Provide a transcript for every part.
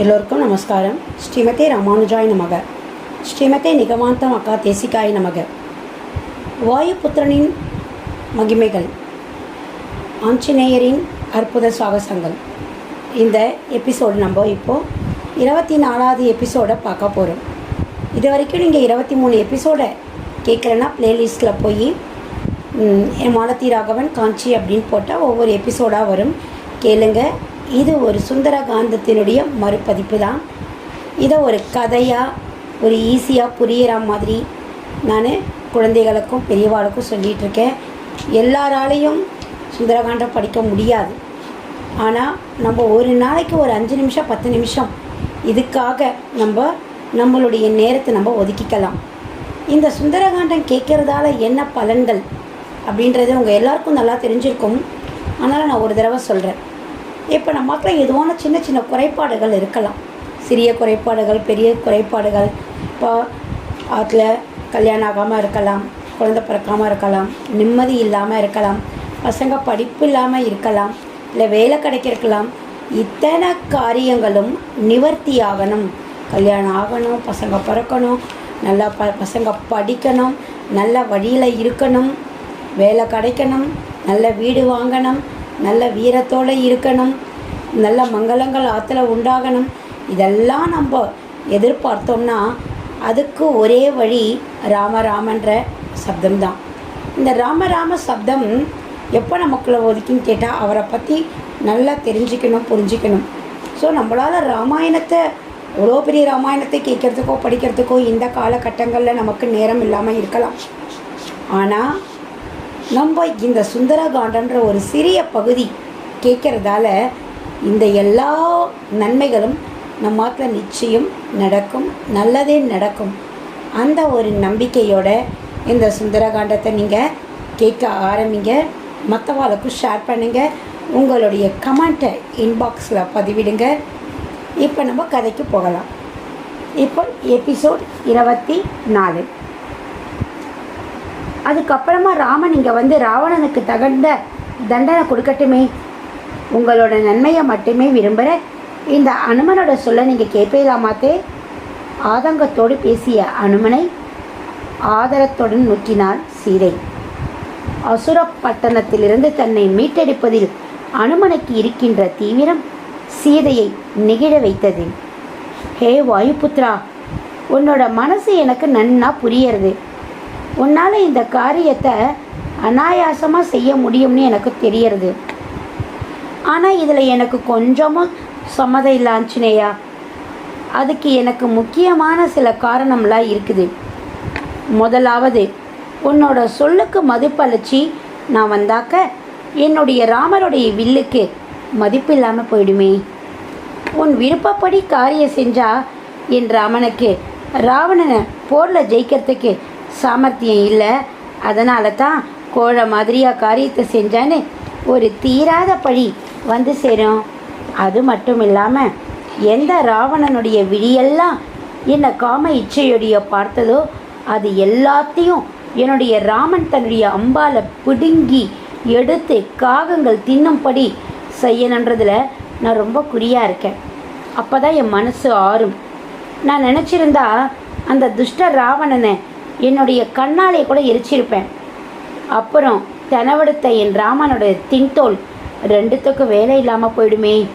எல்லோருக்கும் நமஸ்காரம். ஸ்ரீமதே ராமானுஜாய் நமக. ஸ்ரீமதே நிகமாந்தம் அக்கா தேசிகாய் நமக. வாயுபுத்திரனின் மகிமைகள் ஆஞ்சநேயரின் அற்புத சாகசங்கள். இந்த எபிசோடு நம்ம இப்போது இருபத்தி நாலாவது எபிசோடை பார்க்க போகிறோம் இது வரைக்கும் நீங்கள் இருபத்தி மூணு எபிசோடை கேட்குறேன்னா ப்ளேலிஸ்ட்டில் போய் என் மாலதி ராகவன் காஞ்சி அப்படின்னு போட்டால் ஒவ்வொரு எபிசோடாக வரும். கேளுங்கள் இது ஒரு சுந்தரகாந்தத்தினுடைய மறுபதிப்பு தான் இதை ஒரு கதையாக ஒரு ஈஸியாக புரியிற மாதிரி நான் குழந்தைகளுக்கும் பெரியவாளுக்கும் சொல்லிகிட்ருக்கேன் எல்லாராலையும் சுந்தரகாண்டம் படிக்க முடியாது. ஆனால் நம்ம ஒரு நாளைக்கு ஒரு அஞ்சு நிமிஷம் பத்து நிமிஷம் இதுக்காக நம்ம நம்மளுடைய நேரத்தை நம்ம ஒதுக்கிக்கலாம். இந்த சுந்தரகாண்டம் கேட்குறதால என்ன பலன்கள் அப்படின்றது உங்கள் எல்லாருக்கும் நல்லா தெரிஞ்சிருக்கும். அதனால் நான் ஒரு தடவை சொல்கிறேன் இப்போ நம்ம எதுவான சின்ன சின்ன குறைபாடுகள் இருக்கலாம். சிறிய குறைபாடுகள் பெரிய குறைபாடுகள். இப்போ அதில் கல்யாணம் ஆகாமல் இருக்கலாம் குழந்தை பிறக்காமல் இருக்கலாம் நிம்மதி இல்லாமல் இருக்கலாம் பசங்க படிப்பு இல்லாமல் இருக்கலாம் இல்லை வேலை கிடைக்கிருக்கலாம் இத்தனை காரியங்களும் நிவர்த்தி ஆகணும். கல்யாணம் ஆகணும் பசங்க பிறக்கணும் நல்லா ப பசங்க படிக்கணும் நல்ல வழியில் இருக்கணும் வேலை கிடைக்கணும் நல்ல வீடு வாங்கணும் நல்ல வீரத்தோடு இருக்கணும். நல்ல மங்களங்கள் ஆற்றுல உண்டாகணும். இதெல்லாம் நம்ம எதிர்பார்த்தோம்னா அதுக்கு ஒரே வழி ராமராமன்ற சப்தம்தான். இந்த ராமராம சப்தம் எப்போ நமக்குள்ள ஒதுக்கின்னு கேட்டால் அவரை பற்றி நல்லா தெரிஞ்சுக்கணும் புரிஞ்சுக்கணும். ஸோ நம்மளால் ராமாயணத்தை அவ்வளோ பெரிய ராமாயணத்தை கேட்குறதுக்கோ படிக்கிறதுக்கோ இந்த காலகட்டங்களில் நமக்கு நேரம் இல்லாமல் இருக்கலாம். ஆனால் நம்ம இந்த சுந்தரகாண்டன்ற ஒரு சிறிய பகுதி கேட்குறதால இந்த எல்லா நன்மைகளும் நம்ம மாட்டில் நிச்சயம் நடக்கும் நல்லதே நடக்கும். அந்த ஒரு நம்பிக்கையோட இந்த சுந்தரகாண்டத்தை நீங்கள் கேட்க ஆரம்பிங்க. மற்றவாளுக்கும் ஷேர் பண்ணுங்கள் உங்களுடைய கமெண்ட்டை இன்பாக்ஸில் பதிவிடுங்க. இப்போ நம்ம கதைக்கு போகலாம். இப்போ எபிசோட் இருபத்தி நாலு. அதுக்கப்புறமா ராமன் இங்கே வந்து ராவணனுக்கு தகுந்த தண்டனை கொடுக்கட்டுமே. உங்களோட நன்மையை மட்டுமே விரும்புகிற இந்த அனுமனோட சொல்ல நீங்கள் கேட்பீங்களாமாத்தே ஆதங்கத்தோடு பேசிய அனுமனை ஆதரத்துடன் நோக்கினாள் சீதை. அசுர பட்டணத்திலிருந்து தன்னை மீட்டெடுப்பதில் அனுமனுக்கு இருக்கின்ற தீவிரம் சீதையை நெகிழ வைத்தது. ஹே வாயுபுத்ரா உன்னோட மனசு எனக்கு நன்னா புரியறது. உன்னால் இந்த காரியத்தை அனாயாசமாக செய்ய முடியும்னு எனக்கு தெரியறது. ஆனால் இதில் எனக்கு கொஞ்சமும் சம்மதம் இல்லை ஆஞ்சநேயா அதுக்கு எனக்கு முக்கியமான சில காரணம்லாம் இருக்குது. முதலாவது உன்னோட சொல்லுக்கு மதிப்பளிச்சு நான் வந்தாக்க என்னுடைய ராமருடைய வில்லுக்கு மதிப்பு இல்லாமல் போயிடுமே. உன் விருப்பப்படி காரியம் செஞ்சா என் ராமனுக்கு ராவணனை போரில் ஜெயிக்கிறதுக்கு சாமர்த்தியம் இல்லை. அதனால தான் கோழ மாதிரியாக காரியத்தை செஞ்சான்னு ஒரு தீராத பழி வந்து சேரும். அது மட்டும் இல்லாமல் எந்த ராவணனுடைய விழியெல்லாம் என்னை காம இச்சையுடைய பார்த்ததோ அது எல்லாத்தையும் என்னுடைய ராமன் தன்னுடைய அம்பால பிடுங்கி எடுத்து காகங்கள் தின்னும்படி செய்யணுன்றதுல நான் ரொம்ப குறியாக இருக்கேன். அப்போ தான் என் மனசு ஆறும். நான் நினச்சிருந்தா அந்த துஷ்ட ராவணனை என்னுடைய கண்ணாலே கூட எரிச்சிருப்பேன். அப்புறம் தெனவெடுத்த என் ராமனோட தின்தோல் ரெண்டுத்துக்கும் வேலை இல்லாமல் போயிடுமே.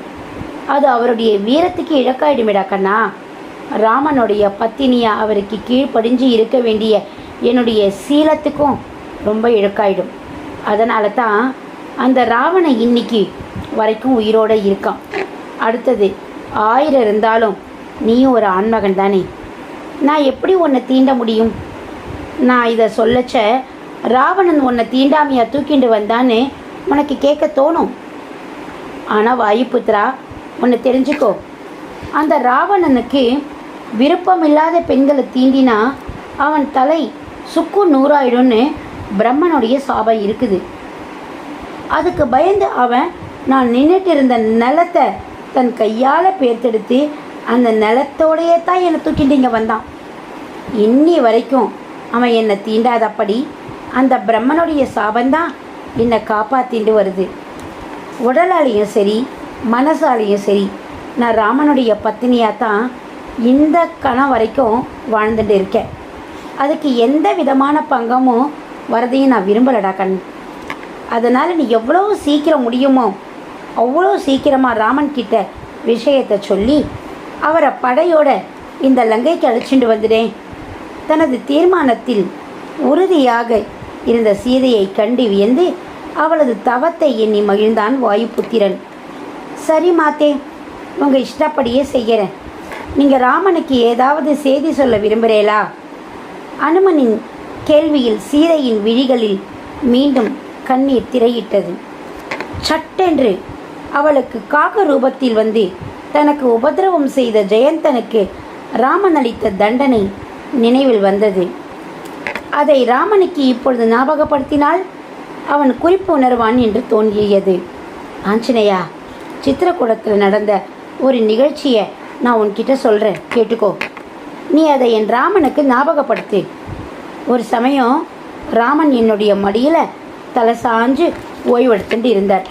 அது அவருடைய வீரத்துக்கு இழக்காயிடுமேடா கண்ணா. ராமனுடைய பத்தினியா அவருக்கு கீழ்ப்படிஞ்சு இருக்க வேண்டிய என்னுடைய சீலத்துக்கும் ரொம்ப இழக்காயிடும். அதனால தான் அந்த ராவணன் இன்னைக்கு வரைக்கும் உயிரோடு இருக்கான். அடுத்தது ஆயிரம் இருந்தாலும் நீயும் ஒரு ஆண்மகன் தானே நான் எப்படி உன்னை தீண்ட முடியும்? நான் இதை சொல்லச்ச ராவணன் உன்னை தீண்டாமையாக தூக்கிண்டு வந்தான்னு உனக்கு கேட்க தோணும். ஆனால் வாயுபுத்ரா ஒன்று தெரிஞ்சுக்கோ. அந்த ராவணனுக்கு விருப்பமில்லாத பெண்களை தீண்டினா அவன் தலை சுக்கு நூறாயிடும்னு பிரம்மனுடைய சாபம் இருக்குது. அதுக்கு பயந்து அவன் நான் நின்றுட்டு இருந்த நிலத்தை தன் கையால் பேர்த்தெடுத்து அந்த நிலத்தோடையே தான் என்னை தூக்கிட்டு இங்கே வந்தான். இன்னி வரைக்கும் அவன் என்னை தீண்டாதபடி அந்த பிரம்மனுடைய சாபந்தான் என்னை காப்பாத்திண்டு வருது. உடலாலையும் சரி மனசாலையும் சரி நான் ராமனுடைய பத்தினியாக தான் இந்த கணம் வரைக்கும் வாழ்ந்துட்டு இருக்கேன். அதுக்கு எந்த விதமான பங்கமும் வரதையும் நான் விரும்பலடா கண். அதனால் நீ எவ்வளோ சீக்கிரம் முடியுமோ அவ்வளோ சீக்கிரமாக ராமன் கிட்ட விஷயத்தை சொல்லி அவரை படையோட இந்த லங்கைக்கு அழைச்சிட்டு வந்துடேன் தனது தீர்மானத்தில் உறுதியாக இருந்த சீதையை கண்டு வியந்து அவளது தவத்தை எண்ணி மகிழ்ந்தான் வாயுபுத்திரன். சரி மாத்தே உங்கள் இஷ்டப்படியே செய்கிறேன் நீங்கள் ராமனுக்கு ஏதாவது செய்தி சொல்ல விரும்புகிறீங்களா அனுமனின் கேள்வியில் சீதையின் விழிகளில் மீண்டும் கண்ணீர் திரையிட்டது. சட்டென்று அவளுக்கு காக்க ரூபத்தில் வந்து தனக்கு உபதிரவம் செய்த ஜெயந்தனுக்கு ராமன் அளித்த தண்டனை நினைவில் வந்தது. அதை ராமனுக்கு இப்பொழுது ஞாபகப்படுத்தினால் அவன் குறிப்பு உணர்வான் என்று தோன்றியது. ஆஞ்சநேயா சித்திரக்கூடத்தில் நடந்த ஒரு நிகழ்ச்சியை நான் உன்கிட்ட சொல்கிறேன் கேட்டுக்கோ. நீ அதை என் ராமனுக்கு ஞாபகப்படுத்து. ஒரு சமயம் ராமன் என்னுடைய மடியில் தலை சாஞ்சு ஓய்வெடுத்துட்டு இருந்தார்.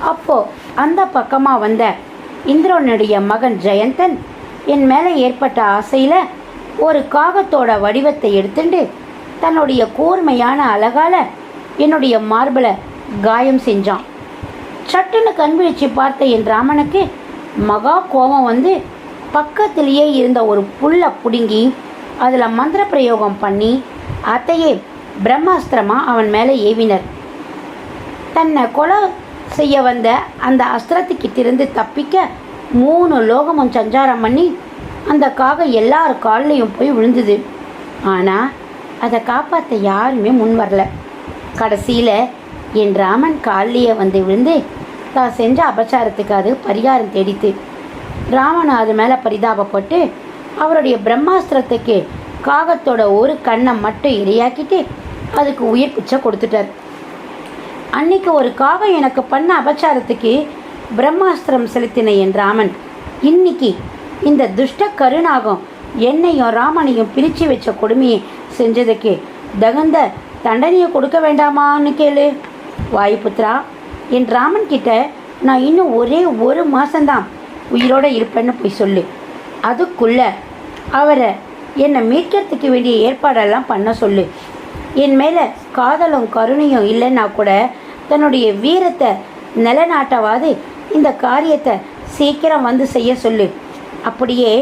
அப்போ அந்த பக்கமாக வந்த இந்திரனுடைய மகன் ஜெயந்தன் என் மேலே ஏற்பட்ட ஆசையில் ஒரு காகத்தோட வடிவத்தை எடுத்துண்டு தன்னுடைய கூர்மையான அழகால என்னுடைய மார்பிளை காயம் செஞ்சான். சட்டுன்னு கண்விழிச்சு பார்த்த என் ராமனுக்கு மகா கோபம் வந்து பக்கத்திலேயே இருந்த ஒரு புல்லை பிடுங்கி அதில் மந்திர பிரயோகம் பண்ணி அத்தையே பிரம்மாஸ்திரமாக அவன் மேலே ஏவினர். தன்னை கொலை செய்ய வந்த அந்த அஸ்திரத்துக்கிட்டிருந்து தப்பிக்க மூணு லோகமும் சஞ்சாரம் பண்ணி அந்த காகம் எல்லார் கால்லையும் போய் விழுந்தது. ஆனால் அதை காப்பாற்ற யாருமே முன் வரல. கடைசியில் என் ராமன் காலிலேயே வந்து விழுந்து தான் செஞ்ச அபச்சாரத்துக்கு அது பரிகாரம் தேடித்து ராமன் அது மேலே பரிதாபப்பட்டு அவருடைய பிரம்மாஸ்திரத்துக்கு காகத்தோட ஒரு கண்ணை மட்டும் இரையாக்கிட்டு அதுக்கு உயிர் பிச்சை கொடுத்துட்டார். அன்னைக்கு ஒரு காகம் எனக்கு பண்ண அபச்சாரத்துக்கு பிரம்மாஸ்திரம் செலுத்தின என் ராமன் இன்னைக்கு இந்த துஷ்ட கருணாகம் என்னையும் ராமனையும் பிரித்து வச்ச கொடுமையை செஞ்சதுக்கு தகுந்த தண்டனையை கொடுக்க வேண்டாமான்னு கேளு. வாயுபுத்ரா என் ராமன் கிட்ட நான் இன்னும் ஒரே ஒரு மாதம்தான் உயிரோட இருப்பேன்னு போய் சொல்லு. அதுக்குள்ள அவரை என்னை மீட்கிறதுக்கு வேண்டிய ஏற்பாடெல்லாம் பண்ண சொல்லு. என் மேலே காதலும் கருணையும் இல்லைன்னா கூட தன்னுடைய வீரத்தை நிலநாட்டவாது இந்த காரியத்தை சீக்கிரம் வந்து செய்ய சொல்லு. அப்படியே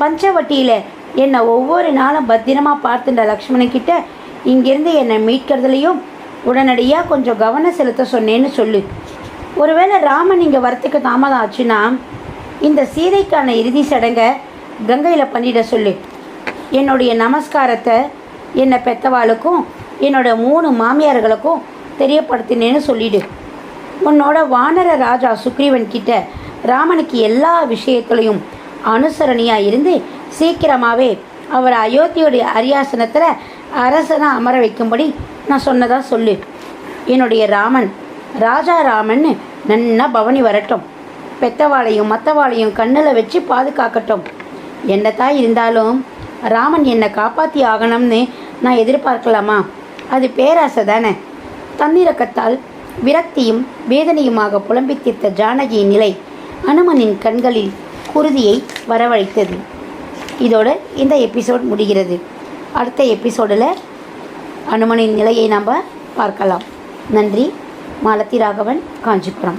பஞ்சவட்டியில் என்னை ஒவ்வொரு நாளும் பத்திரமாக பார்த்துட்ட லக்ஷ்மணக்கிட்ட இங்கேருந்து என்னை மீட்கிறதுலையும் உடனடியாக கொஞ்சம் கவனம் செலுத்த சொன்னேன்னு சொல்லு. ஒருவேளை ராமன் இங்கே வரத்துக்கு தாமதம் ஆச்சுன்னா இந்த சீதைக்கான இறுதி சடங்கை கங்கையில் பண்ணிட சொல்லு. என்னுடைய நமஸ்காரத்தை என்னை பெத்தவாளுக்கும் என்னோட மூணு மாமியார்களுக்கும் தெரியப்படுத்தினேன்னு சொல்லிடு. உன்னோட வானர ராஜா சுக்ரீவன் கிட்ட ராமனுக்கு எல்லா விஷயத்துலையும் அனுசரணியாக இருந்து சீக்கிரமாகவே அவர் அயோத்தியுடைய அரியாசனத்தில் அரசனாக அமர வைக்கும்படி நான் சொன்னதாக சொல்லு. என்னுடைய ராமன் ராஜா ராமன் நன்னா பவனி வரட்டும். பெத்தவாளையும் மற்றவாளையும் கண்ணில் வச்சு பாதுகாக்கட்டும். என்னத்தான் இருந்தாலும் ராமன் என்னை காப்பாற்றி ஆகணும்னு நான் எதிர்பார்க்கலாமா? அது பேராசை தானே. தன்னிறக்கத்தால் விரக்தியும் வேதனையுமாக புலம்பித் தீர்த்த ஜானகியின் நிலை அனுமனின் கண்களில் குருதியை வரவழைத்தது. இதோட இந்த எபிசோட் முடிகிறது. அடுத்த எபிசோடில் அனுமனின் நிலையை நாம் பார்க்கலாம். நன்றி. மாலத்தி ராகவன் காஞ்சிபுரம்.